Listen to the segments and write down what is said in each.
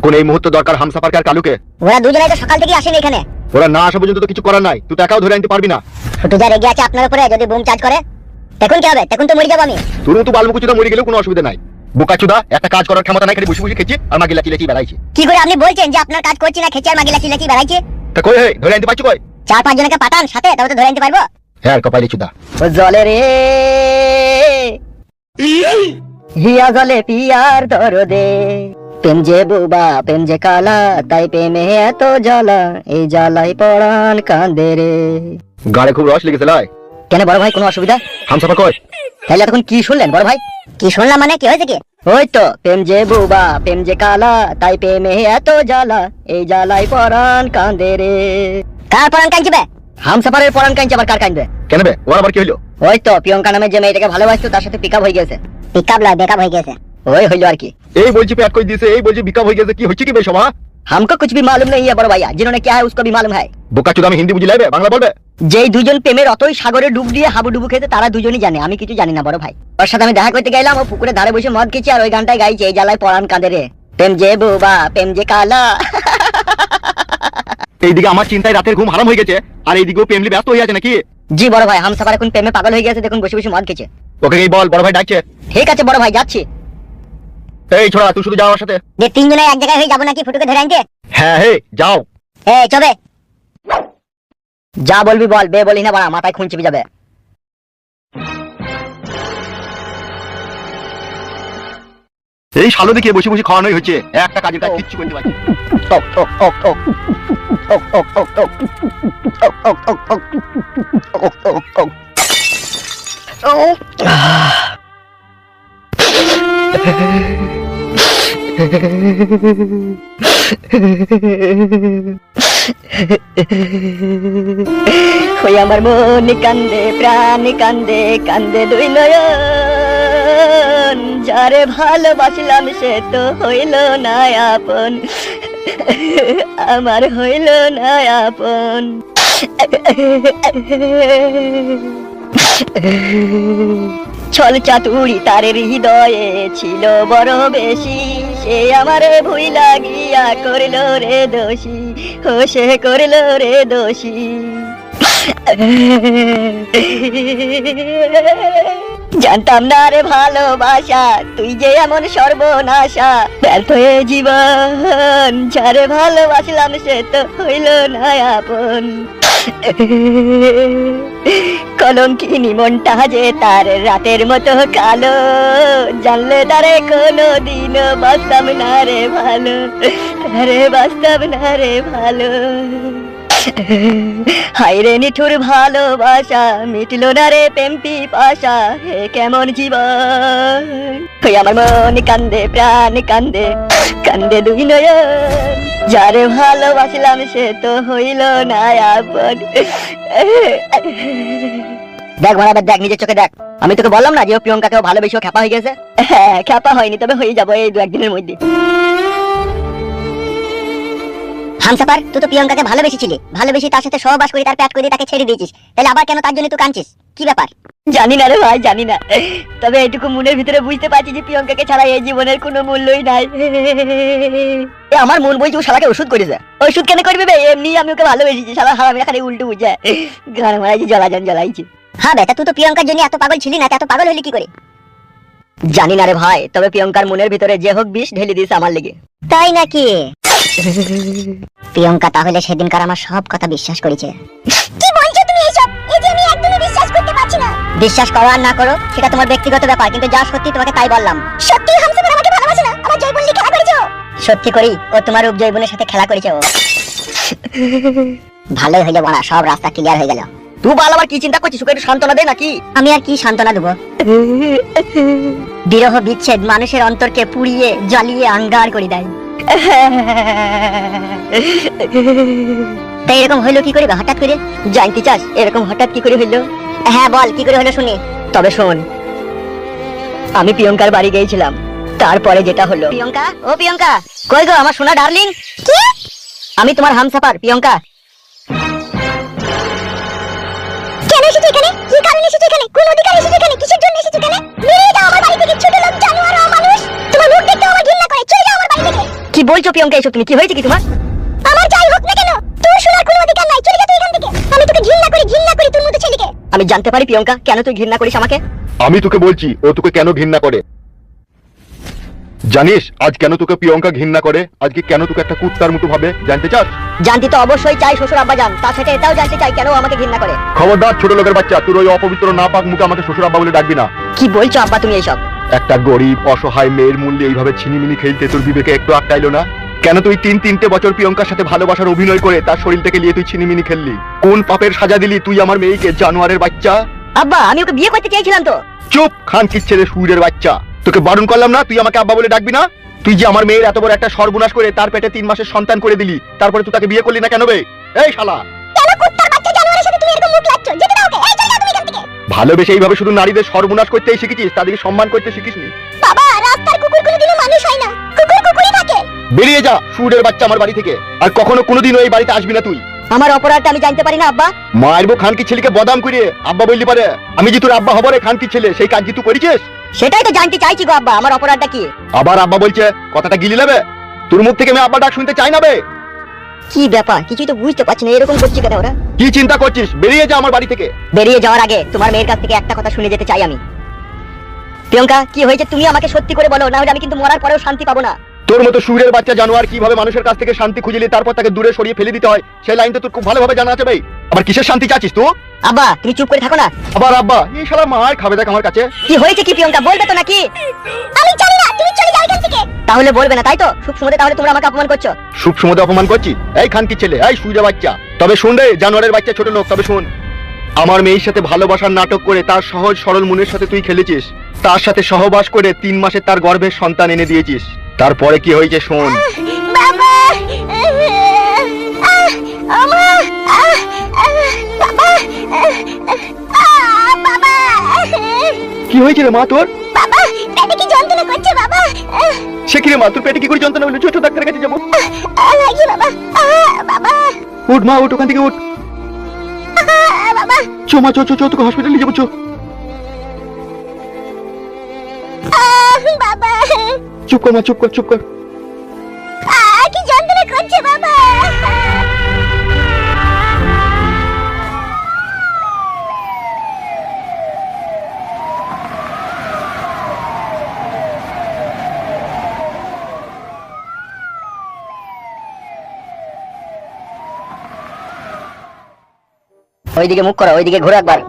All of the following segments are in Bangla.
এখন এই মুহূর্তে দরকার হামসাফারকে আর কালুকে। ওরা দুজনেই তো সকাল থেকে আসেনি এখানে। ওরা না আসা পর্যন্ত তো কিছু করার নাই। তুই তো একাও ধরে আনতে পারবি না। ছোট যা রেগে আছে আপনার উপরে যদি বুম চার্জ করে। দেখুন কি হবে দেখুন তো মরে যাব আমি। তোর তো বালমুকুচুদা মরে গেলেও কোনো অসুবিধা নাই। বোকাচুদা একটা কাজ করার ক্ষমতা নাই খালি বসে বসে খেয়েছি আর মাগি লাচি লাচি বেড়াইছি। কি করে আপনি বলছেন যে আপনার কাজ করছি না খেচে আর মাগি লাচি লাচি বেড়াইছে? তা কই হে ধরে আনতে পারছি কই? চার পাঁচ জনকে পাঠান সাথে তবে তো ধরে আনতে পারব। হ্যাঁ কপাইলি চুদা। জলে রে। হিয়া জলে পিয়ার দরদে। প্রেম যে বুবা প্রেম যে কালা তাই প্রেমে এত জ্বালা এই জ্বালাই পড়ান কান্দে রে। গাড়ে খুব রস লেগেছে লাই। কেন বড় ভাই কোনো অসুবিধা? হামসাফার কই তাহলে এতক্ষণ কি শুনলেন বড় ভাই? কি শুনলাম মানে কি হয়েছে কি? ওই তো প্রেম যে বুবা প্রেম যে কালা তাই প্রেমে এত জ্বালা এই জ্বালাই পরাণ কান্দে রে। কার পরাণ কাঁদবে হামসাফারের পরাণ কাঁদছে আবার কার কাঁদবে? কেন বে? ওর আবার কি হলো ওই তো প্রিয়ঙ্কা নামে যে মেয়েটাকে ভালোবাসতো তার সাথে পিকআপ হয়ে গেছে। পিকআপ লয় বেকআপ হয়ে গেছে। ওই হইলো আর কি এই বলছি প্যাট কই দিয়েছে এই বলছি বিকাপ হয়ে গেছে কি হচ্ছে কি বে সভা हमको कुछ भी मालूम नहीं है बड़ो भैया जिन्होंने क्या है उसको भी मालूम है বোকাচুদা আমি হিন্দি বুঝি লাইবে বাংলা বলবে যেই দুজন প্রেমের অতই সাগরে ডুব দিয়ে হাবুডুবু খেতে তারা দুজনই জানে আমি কিছু জানি না বড় ভাই ওর সাথে আমি দেখা করতে গেলাম ও পুকুরে ধারে বসে মদ খেয়েছি আর ওই গানটাই গাইছে এই জ্বালায় পরান কাঁদে রে প্রেম যে বুবা প্রেম যে কালা এইদিকে আমার চিন্তায় রাতের ঘুম হারাম হয়ে গেছে আর এইদিকেও প্রেমলি ব্যস্ত হয়ে আছে নাকি জি বড় ভাই হাম সাফার এখন প্রেমে পাগল হয়ে গেছে দেখুন বসে বসে মদ খেয়েছে ওকে এই বল বড় ভাই ডাকছে ঠিক আছে বড় ভাই যাচ্ছি এই ছোড়া তুই শুধু যাওয়ার সাথে। যে তিনজনে এক জায়গায় হয়ে যাব নাকি ফুটুকে ধরে আনতে? হ্যাঁ হে যাও। এ চবে। যা বলবি বল বে বলি না বাড়া মাথায় খুন চেপে যাবে। এই শালো দেখিয়ে বসে বসে খাওয়ানোই হচ্ছে। একটা কাজের কাজ কিচ্ছু করতে পারছি। ওই আমার মন কান্দে প্রাণ কান্দে কান্দে দুই নয়ন যারে ভালোবাসলাম সে তো হইল না আপন আমার হইল না আপন ছল চাতুরি তার হৃদয়ে ছিল বড় বেশি সে আমারে ভুই লাগিয়া করল রে দোষী ও সে করল রে দোষী। জানতাম না রে ভালোবাসা, তুই যে এমন সর্বনাশা। ব্যর্থ হয়ে জীবন, যারে ভালোবাসলাম সে তো হইল না আপন। কলঙ্কিনী মনটা যে তার রাতের মতো কালো, জানলে তারে কোনো দিন বাঁচতাম না রে ভালো রে বাঁচতাম না রে ভালো। হাইরে নিঠুর ভালোবাসা মিটলো না রে পেম্পি পাশা হে কেমন জীবন? ওই আমার মন কান্দে প্রাণ কান্দে কান্দে দুই নয়ন। যারে ভালোবাসলাম সে তো হইল না আপন। দেখ বরাবর দেখ নিজের চোখে দেখ। আমি তোকে বললাম না যে প্রিয়ঙ্কাকেও ভালোবেসে ও খ্যাপা হয়ে গেছে? হ্যাঁ খ্যাপা হয়নি তবে হয়ে যাব এই দু একদিনের মধ্যে। হামসাপার তুই তো প্রিয়ঙ্কাকে ভালোবেসেছিলি। ভালোবেসে তার সাথে সহবাস করে তার প্যাট করে তাকে ছেড়ে দিয়েছিস। তাহলে আবার কেন তার জন্য তুই কাঁদছিস? কি ব্যাপার? জানি না রে ভাই জানি না। তবে এটুকু মনের ভিতরে বুঝতে পারছি যে প্রিয়ঙ্কাকে ছাড়া এই জীবনের কোনো মূল্যই নাই। এ আমার মন বলছে ও শালাকে ওষুধ করেছে। ওষুধ কেন করবে বে? এমনি আমি ওকে ভালোবেসেছি শালা হারামি খালি উল্টো বুঝে। গান মারাইছি জ্বালাজান জ্বালাইছি। হ্যাঁ বেটা তুই তো প্রিয়ঙ্কার জন্য এত পাগল ছিলি না এত পাগল হলি কি করে? জানি না রে ভাই তবে প্রিয়ঙ্কার মনের ভিতরে যে হোক বিষ ঢেলে দিস আমার লেগে। তাই নাকি? প্রিয়ঙ্কা তাহলে সেদিনকার আমার সব কথা বিশ্বাস করেছে। কি বলছো তুমি এসব? এই যে আমি একদমই বিশ্বাস করতে পারছি না। বিশ্বাস করো আর না করো সেটা তোমার ব্যক্তিগত ব্যাপার কিন্তু যা সত্যি তোমাকে তাই বললাম। সত্যি হামসাফার আমাকে ভালোবাসে না? আমার জয়বন নিয়ে খেলা করেছ? সত্যি করি ও তোমার রূপ জৈবনের সাথে খেলা করেছে ও। ভালোই হইল বড়া সব রাস্তা ক্লিয়ার হয়ে গেল। তুই বল আবার কি চিন্তা করছিস? ওকে একটু সান্ত্বনা দে নাকি? আমি আর কি সান্ত্বনা দেবো? বিরহ বিচ্ছেদ মানুষের অন্তরকে পুড়িয়ে জ্বালিয়ে আঙ্গার করে দেয়। তাই এরকম হইল কি করে হঠাৎ করে? জানতে চাস এরকম হঠাৎ কি করে হইল? হ্যাঁ বল কি করে হলো শুনি। তবে শোন আমি প্রিয়ঙ্কার বাড়ি গিয়েছিলাম। তারপরে যেটা হলো প্রিয়ঙ্কা? ও প্রিয়ঙ্কা! কই গো আমার সোনা ডার্লিং? আমি তোমার হামসাফার প্রিয়ঙ্কা। বলছো প্রিয়ঙ্কা এসব তুমি কি হয়েছে কি তোমার? আমার যাই হোক না কেন তোর শোনার কোনো অধিকার নাই। চলে যা তুই এখান থেকে। আমি তোকে ঘৃণা করি ঘৃণা করি তোর মতো ছেলেকে। আমি জানতে পারি প্রিয়ঙ্কা কেন তুই ঘৃণা করিস আমাকে? আমি তোকে বলছি ও তোকে কেন ঘৃণা করে? জানিস আজ কেন তোকে প্রিয়ঙ্কা ঘৃণা করে? আজকে কেন তোকে একটা কুত্তার মতো ভাবে? জানতে চাস? জানতে তো অবশ্যই চাই শ্বশুর আব্বা জান তার সাথে এটাও জানতে চাই কেন ও আমাকে ঘৃণা করে। খবরদার ছোট লোকের বাচ্চা তোর ওই অপবিত্র না পাক মুখে আমাকে শ্বশুর আব্বা বলে ডাকবি না। কি বলছো আব্বা তুমি এইসব একটা গরিব অসহায় মেয়ের মূল্যে এইভাবে ছিনিমিনি খেলতে তোর বিবেকে একটু আটকাইলো না? কেন তুই তিন তিনটে বছর প্রিয়ঙ্কার সাথে ভালোবাসার অভিনয় করে তার শরীর থেকে নিয়ে তুই ছিনিমিনি খেললি? কোন পাপের সাজা দিলি তুই আমার মেয়েকে জানোয়ারের বাচ্চা? আব্বা আমি ওকে বিয়ে করতে চেয়েছিলাম তো। চুপ খান ছেলে সুরের বাচ্চা। তোকে বারণ করলাম না তুই আমাকে আব্বা বলে ডাকবি না? তুই যে আমার মেয়ের এত বড় একটা সর্বনাশ করে তার পেটে তিন মাসের সন্তান করে দিলি তারপরে তুই তাকে বিয়ে করলি না কেন বে? এই শালা! ভালোবেসে এইভাবে শুধু নারীদের সর্বনাশ করতেই শিখেছিস? তাদেরকে সম্মান করতে শিখিসনি? বাবা রাস্তার কুকুর কোনোদিনও মানুষ হয় না। কুকুর কুকুরই থাকে। বেরিয়ে যা সুরের বাচ্চা আমার বাড়ি থেকে। আর কখনো কোনোদিনও এই বাড়িতে আসবি না তুই। আমার অপরাধটা আমি জানতে পারি না আব্বা। মারবো খানকি ছেলেকে বদাম করে আব্বা বললি পারে আমি যে তোর আব্বা হব রে খানকি ছেলে সেই কাজ কি তুই করেছিস? সেটাই তো জানতে চাইছি গো আব্বা। আমার অপরাধটা কি? আবার আব্বা বলছে কথাটা গিলি নেবে? তোর মুখ থেকে আমি আব্বা ডাক শুনতে চাই না বে? কি ব্যাপার? কিছুই তো বুঝতে পারছি না এরকম করছি কেন ওরা? কি চিন্তা করছিস? বেরিয়ে যা আমার বাড়ি থেকে। বেরিয়ে যাওয়ার আগে তোমার মেয়ের কাছ থেকে একটা কথা শুনে যেতে চাই আমি। প্রিয়ঙ্কা কি হয়েছে তুমি আমাকে সত্যি করে বলো না হলে আমি কিন্তু মরার পরেও শান্তি পাবো না। তোর মতো সুরের বাচ্চা জানোয়ার কীভাবে মানুষের কাছ থেকে শান্তি খুঁজলি তারপর তাকে দূরে সরিয়ে ফেলে দিতে হয় সেই লাইন তো তোর খুব ভালোভাবে জানা আছে ভাই। আবার কিসের শান্তি চাচ্ছিস তুই? আব্বা তুমি চুপ করে থাকো না। আবার আব্বা এই শালা মার খাবে দেখ আমার কাছে। কি হয়েছে কি প্রিয়ঙ্কা বলবে তো নাকি? আমি জানি তাহলে বলবে না তাই তো? সুখ তাহলে তোমরা আমাকে অপমান করছ। অপমান করছি? এই খানকি ছেলে এই বাচ্চা। তবে শুন রে জানোয়ারের বাচ্চা ছোট লোক তবে শুন। আমার মেয়ের সাথে ভালোবাসার নাটক করে তার সহজ সরল মনের সাথে তুই খেলেছিস। তার সাথে সহবাস করে তিন মাসে তার গর্ভের সন্তান এনে দিয়েছিস। তারপরে কি হয়েছে শোন। কি হয়েছিল মা তোর? বাবা কি যন্ত্রণা করছে বাবা? আহ, সে কি রে মা তোর পেটে কি করে যন্ত্রণা হলো? ছোট ডাক্তারের কাছে যাব। বাবা উঠ মা উঠ ওখান থেকে উঠ। বাবা। চো মা চো চো চো তোকে হসপিটালে যাব চো। বাবা। চুপ কর মা চুপ কর চুপ কর। ওইদিকে মুখ করো ওইদিকে ঘুরে একবার।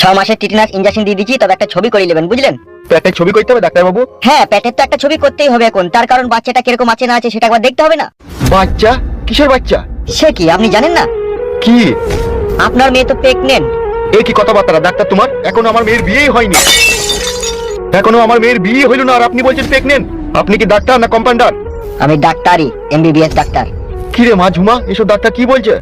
ছ মাসের টিটেনাস ইঞ্জেকশন দিয়ে দিচ্ছি তবে একটা ছবি করে নেবেন বুঝলেন? তো একটা ছবি করতে হবে ডাক্তার বাবু হ্যাঁ পেটের তো একটা ছবি করতেই হবে এখন। তার কারণ বাচ্চাটা কীরকম আছে না আছে সেটা একবার দেখতে হবে না। বাচ্চা? কিসের বাচ্চা? সে কি আপনি জানেন না? কি? আপনার মেয়ে তো প্রেগনেন্ট এ কি কথাবার্তা ডাক্তার তোমার? এখনও আমার মেয়ের বিয়েই হয়নি। এখনও আমার মেয়ের বিয়ে হইল না আর আপনি বলছেন প্রেগনেন্ট আপনি কি ডাক্তার না কম্পাউন্ডার? আমি ডাক্তারই এমবিবিএস ডাক্তার। কি রে মা ঝুমা এসব ডাক্তার কি বলছে?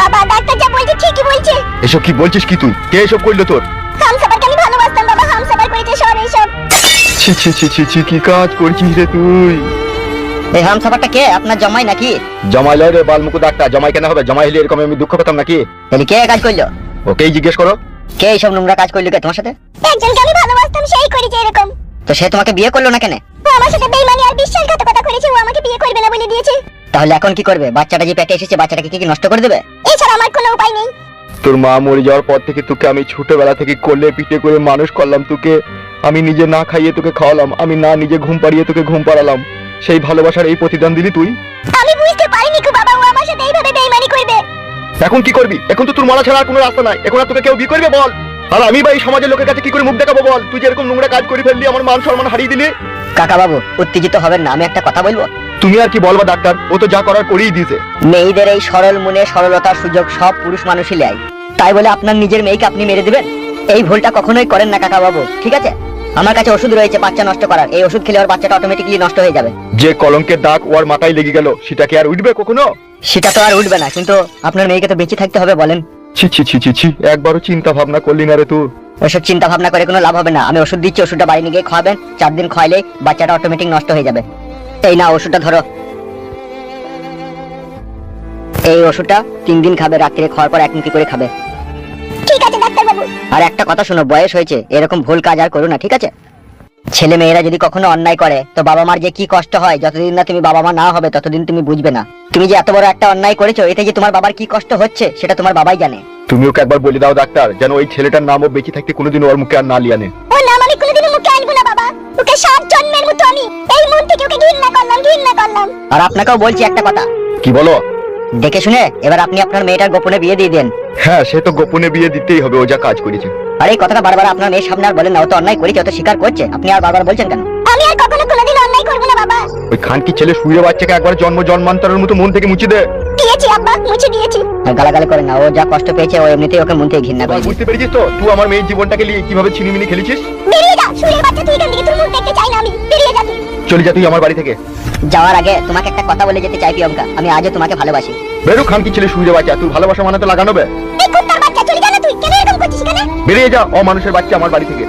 বাবা ডাক্তার যা বলছে ঠিকই বলছে। এসব কি বলছিস কি তুই? কে এসব করল তোর? হামসাফারকে আমি ভালোবাসতাম বাবা হামসাফার করেছে সব এইসব ছি ছি ছি ছি ছি কি কাজ করছিস রে তুই? এই হামসাফারটা কে? আপনার জমাই নাকি? জমাই লয় রে বালমুকু ডাক্তার জমাই কেন হবে? জমাই হলে এরকম আমি দুঃখ পেতাম নাকি? তাহলে কে কাজ করল? ওকেই জিজ্ঞেস করো। কে এইসব নোংরা কাজ করল কে তোমার সাথে? একজনকে আমি ভালোবাসতাম সেই করেছে এরকম। তো সে তোমাকে বিয়ে করল না কেন? ও আমার সাথে বেইমানি আর বিশ্বাসঘাতকতা করেছে ও আমাকে বিয়ে করবে না বলে দিয়েছে। তাহলে এখন কি করবে? বাচ্চাটা যে পেটে এসেছে বাচ্চাটাকে কি কি নষ্ট করে দেবে? এছাড়া আমার কোনো উপায় নেই। তোর মা মরে যাওয়ার পর থেকে তোকে আমি ছোটবেলা থেকে কোলে পিঠে করে মানুষ করলাম তোকে আমি নিজে না খাইয়ে তোকে খাওয়ালাম আমি না নিজে ঘুম পাড়িয়ে তোকে ঘুম পাড়ালাম। সেই ভালোবাসার এই প্রতিদান দিলি তুই? আমি বুঝতে পারিনি কো বাবা ও আমার সাথে এইভাবে বেইমানি করবে। এখন কি করবি? এখন তো তোর মারা ছাড়া আর কোনো রাস্তা নাই। এখন আর তোকে কেউ বিয়ে করবে বল। আর আমি বা এই সমাজের লোকের কাছে কি করে মুখ দেখাবো বল? তুই যেরকম নোংরা কাজ করে ফেললি আমার মান সম্মান হারিয়ে দিলি। কাকা বাবু উত্তেজিত হবেন না আমি একটা কথা বলব। তুমি আর কি বলবা ডাক্তার? ও তো যা করার করেই দিয়েছে। মেয়েদের এই সরল মনে সরলতার সুযোগ সব পুরুষ মানুষই নেয় তাই বলে আপনার নিজের মেয়েকে আপনি মেরে দিবেন? এই ভুলটা কখনোই করেন না কাকা বাবু ঠিক আছে? আমার কাছে ওষুধ রয়েছে বাচ্চা নষ্ট করার। এই ওষুধ খেলে ওর বাচ্চাটা অটোমেটিকলি নষ্ট হয়ে যাবে। যে কলঙ্কের দাগ ওর মাথায় লেগে গেল সেটা কি আর উঠবে কখনো? সেটা তো আর উঠবে না কিন্তু আপনার মেয়েকে তো বেঁচে থাকতে হবে বলেন। ছি ছি ছি ছি ছি একবারও চিন্তা ভাবনা করলি না রে তুই। ওসব চিন্তা ভাবনা করে কোনো লাভ হবে না। আমি ওষুধ দিচ্ছি ওষুধটা বাড়ি নিয়ে গিয়ে খাওয়াবেন। চার দিন খাওয়াইলে বাচ্চাটা অটোমেটিক নষ্ট হয়ে যাবে। এই না ওষুধটা ধরো। এই ওষুধটা তিন দিন খাবে রাত্রে খাওয়ার পর এক মুখি করে খাবে। ঠিক আছে ডাক্তার আর একটা কথা শোনো বয়স হয়েছে। এরকম ভুল কাজ আর করো না ঠিক আছে? ছেলে মেয়েরা যদি কখনো অন্যায় করে তো বাবা মার যে কি কষ্ট হয় যতদিন না তুমি বাবা মা না হবে ততদিন তুমি বুঝবে না। তুমি যে এত বড় একটা অন্যায় করেছ এতে যে তোমার বাবার কি কষ্ট হচ্ছে সেটা তোমার বাবাই জানে। তুমি ওকে একবার বলে দাও ডাক্তার যেন ওই ছেলেটার নামও বেঁচে থাকতে কোনোদিন ওর মুখে আর না লিয়ানে ও নাম আমি কোনোদিনও মুখে আনব না বাবা। ওকে সাত জন্মের মতো আমি এই মন থেকে ওকে ঘৃণা করলাম ঘৃণা করলাম। আর আপনাকেও বলছি একটা কথা। কি বলো? দেখে শুনে এবার আপনি আপনার মেয়েটার গোপনে বিয়ে দিয়ে দেন। হ্যাঁ সে তো গোপনে বিয়ে দিতেই হবে ও যা কাজ করেছে। আরে এই কথাটা বারবার আপনার মেয়ের সামনে আর বলেন না ও তো অন্যায় করেছে ও তো স্বীকার করছে। আপনি আর বারবার বলছেন কেন? আমি আর কখনো কোনোদিন অন্যায় করব না বাবা। ওই খানকি ছেলে শুয়ে বাচ্চাকে একবার জন্ম জন্মান্তরের মতো মন থেকে মুছে দে। দিয়েছি আব্বা মুছে দিয়েছি। আর গালাগালি করে না ও যা কষ্ট পেয়েছে ও এমনিতেই ওকে মন থেকে ঘৃণা করে বুঝতে পেরেছিস তো? তুই আমার মেয়ের জীবনটাকে নিয়ে কীভাবে ছিনিমিনি খেলেছিস? বেরিয়ে যা শুয়ে বাচ্চা তুই এখান থেকে তোর মুখ দেখতে চাই না আমি। বেরিয়ে যা তুই। চলে যা তুই আমার বাড়ি থেকে। যাওয়ার আগে তোমাকে একটা কথা বলে যেতে চাই প্রিয়ঙ্কা। আমি আজও তোমাকে ভালোবাসি। বেরো খানকি ছেলে শুয়ে বাচ্চা। তুই ভালোবাসা মানে তো লাগানো বে। এই কুত্তার বাচ্চা চলে যা না তুই। কেন এরকম করছিস কেন বেরিয়ে যা ও মানুষের বাচ্চা আমার বাড়ি থেকে।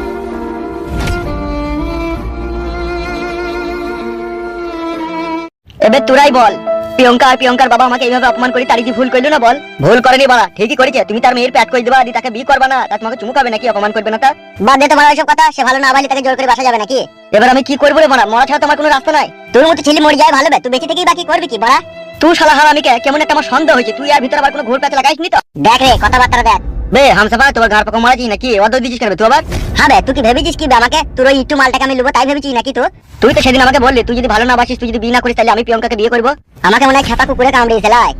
এবার তোরাই বল। প্রিয়ঙ্কা আর প্রিয়ঙ্কার বাবা আমাকে এইভাবে অপমান করে তারি কি ভুল করল না বল? ভুল করেনি বাবা ঠিকই করেছে। তুমি তার মেয়ের প্যাট করে দেবা আর তাকে বিয়ে করবা না তা তোমাকে চুমুকাবে নাকি অপমান করবে না তা? বাদ দে তোমার ওইসব কথা সে ভালো না ভালো তাকে জোর করে বাসা যাবে নাকি? এবার আমি কি করব রে মারা? মরা ছাড়া তোমার কোনো রাস্তা নাই। তোর মতো ছেলে মরে যায় ভালো তুই বেঁচে থেকেই বাকি করবি কি বাড়া তুই শালা হারামিকে কেমন একটা আমার সন্দেহ হয়েছে তুই আর ভিতরে আবার কোনো ঘোর প্যাচ লাগাইস নি তো? দেখ রে কথাবার্তা দেখ। বে হামসাফা ঘর পাকা নাকি? অত দিছিস কেন তুই আবার হ্যাঁ বে তুই কি ভেবেছিস কি আমাকে তোর ওই মালটাকে আমি লুবো তাই ভেবেছিস নাকি তো তুই তো সেদিন আমাকে বললি তুই যদি ভালো না বাসিস তুই যদি বিয়ে না করিস তাহলে আমি প্রিয়ঙ্কাকে বিয়ে করব। আমাকে মনে হয় খেপা কুকুরে লাই।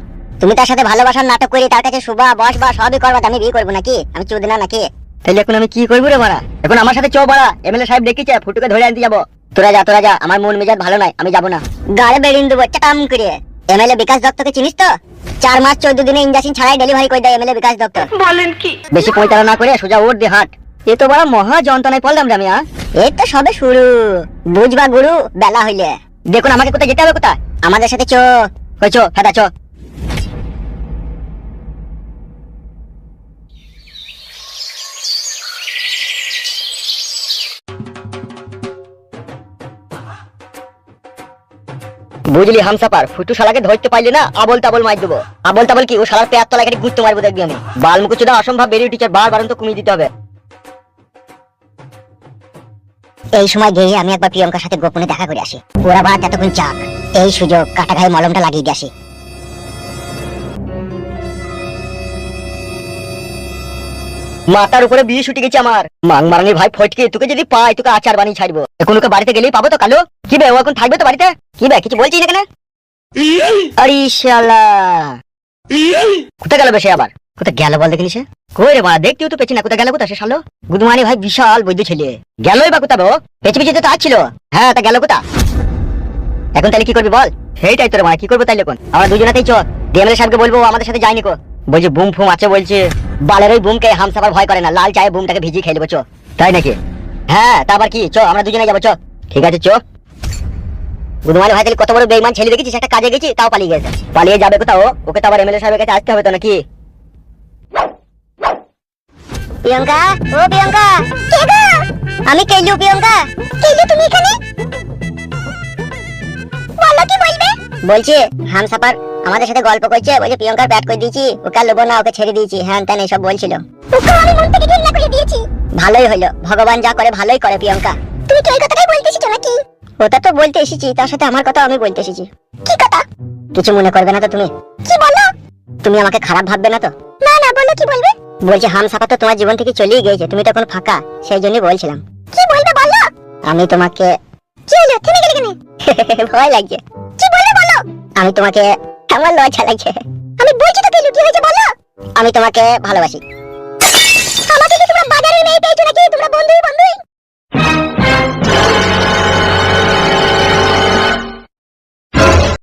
তুমি তার সাথে ভালোবাসার নাটক করি তার কাছে শুভা বস বা সবই করবা আমি বিয়ে করব নাকি? আমি চুদ না নাকি? তাহলে এখন আমি কি করব রে মারা? এখন আমার সাথে চো বাড়া এমএলএ সাহেব ডেকেছে ফুটুকে ধরে আনতে যাব। তোরা যা তোরা যা আমার মন মেজাজ ভালো নাই আমি যাব না। গাড়ি বেরিয়ে দেবো চাটাম করে। এমএলএ বিকাশ দত্তকে চিনিস তো? চার মাস চোদ্দ দিনে ইঞ্জেকশন ছাড়াই ডেলিভারি করে দেয় এমএলএ বিকাশ দপ্তর। বলেন কি? বেশি পরিচালনা না করে সোজা ওর দিয়ে হাট। এ তো বড় মহা যন্ত্রণায় পড়লাম রে আমি? এই তো সবে শুরু। বুঝবা গুরু বেলা হইলে। দেখুন আমাকে কোথায় যেতে হবে কোথায়? আমাদের সাথে চো। হয়েছো ফেদা চো। বুঝলি হামসাপার ফুটু শালাকে ধরতে পারলি না আবল তাবল মার দেবো। আবল তাবল কি? ও শালার পেয়ার তলায় খালি গুঁতো মারবো দেখবি আমি। বাল মুকুচুদা অসম্ভব, বেরিয়ে টিচার বার বারন্ত কমিয়ে দিতে হবে। এই সময় গিয়ে আমি একবার প্রিয়ঙ্কার সাথে গোপনে দেখা করে আসি। ওরা বাদ এতক্ষণ চাক। এই সুযোগ কাটা ঘায়ে মলমটা লাগিয়ে দিয়ে আসি। মাথার উপরে বিয়ে ছুটে গেছে আমার। মাং মারানি ভাই ফটকে তোকে যদি পাই তোকে আচার বানিয়ে ছাড়বো। এখন ওকে বাড়িতে গেলেই পাবো তো কালো? কি বে, ও এখন থাকবে তো বাড়িতে? কি বে, কিছু বলছিস না কোথায় গেল বেশি আবার? কোথায় গেল বল দেখিনি সে? কই রে মা, দেখতেও তো পেছি না, কোথায় গেল, কোথায় সে শালো? গুদমানি ভাই, বিশাল বৈদ্য ছেলে। গেলই বা কোথায় ও? পেছে পেছে তো ছিল হ্যাঁ তা গেল কোথা এখন তাহলে কি করবি বল? সেইটাই তোর মা, কি করব তাইলে এখন? আমরা দুজনেতেই চ ডিএমএল সাহেবকে বলব আমাদের সাথে যায়নি কো। বলছে বুম ফুম আছে বলছে। বালের ওই বুমকে হামসাবার ভয় করে না লাল চায়ে বুমটাকে ভিজিয়ে খেয়ে দেবো চ। তাই নাকি? হ্যাঁ তারপর কি? চ আমরা দুজনে যাব চো। ঠিক আছে চ। বুধমানি ভাই তাহলে কত বড় বেইমান ছেলে দেখেছিস? একটা কাজে গেছি তাও পালিয়ে গেছে। পালিয়ে যাবে কোথাও? ওকে তো আবার এমএলএ সাহেবের কাছে আসতে হবে তো নাকি? প্রিয়ঙ্কা ও প্রিয়ঙ্কা। কে গো? আমি কেলু প্রিয়ঙ্কা। কেলু তুমি এখানে? বলো কি বলবে? বলছি হামসাপার আমাদের সাথে গল্প করছে বলছে প্রিয়ঙ্কার ব্যাট করে দিয়েছি ওকে আর লোবো না ওকে ছেড়ে দিয়েছি। হ্যাঁ তেন এসব বলছিল। মন ভালোই হলো ভগবান যা করে ভালোই করে প্রিয়ঙ্কা। তুমি কি এই কথাটাই বলতে এসেছ নাকি? ওটা তো বলতে এসেছি তার সাথে আমার কথা আমি বলতে এসেছি। কি কথা? কিছু মনে করবে না তো তুমি। কি বলো? তুমি আমাকে খারাপ ভাববে না তো? না না বলো কি বলবে? বলছি হামসাপা তো তোমার জীবন থেকে চলেই গিয়েছে তুমি তখন ফাঁকা সেই জন্যই বলছিলাম। কি বলবে বলো? আমি তোমাকে কি হলো? থেমে গেলে কেন? ভয় লাগছে। কি বলবে বলো? আমি তোমাকে আমার লজ্জা লাগছে আমি বলছি তোকে লুকিয়ে হয়েছে, বলো আমি তোমাকে ভালোবাসি। আমাকে কি তোমরা বাজারের মেয়ে পেয়েছ নাকি? তোমরা বন্ধুই বন্ধুই।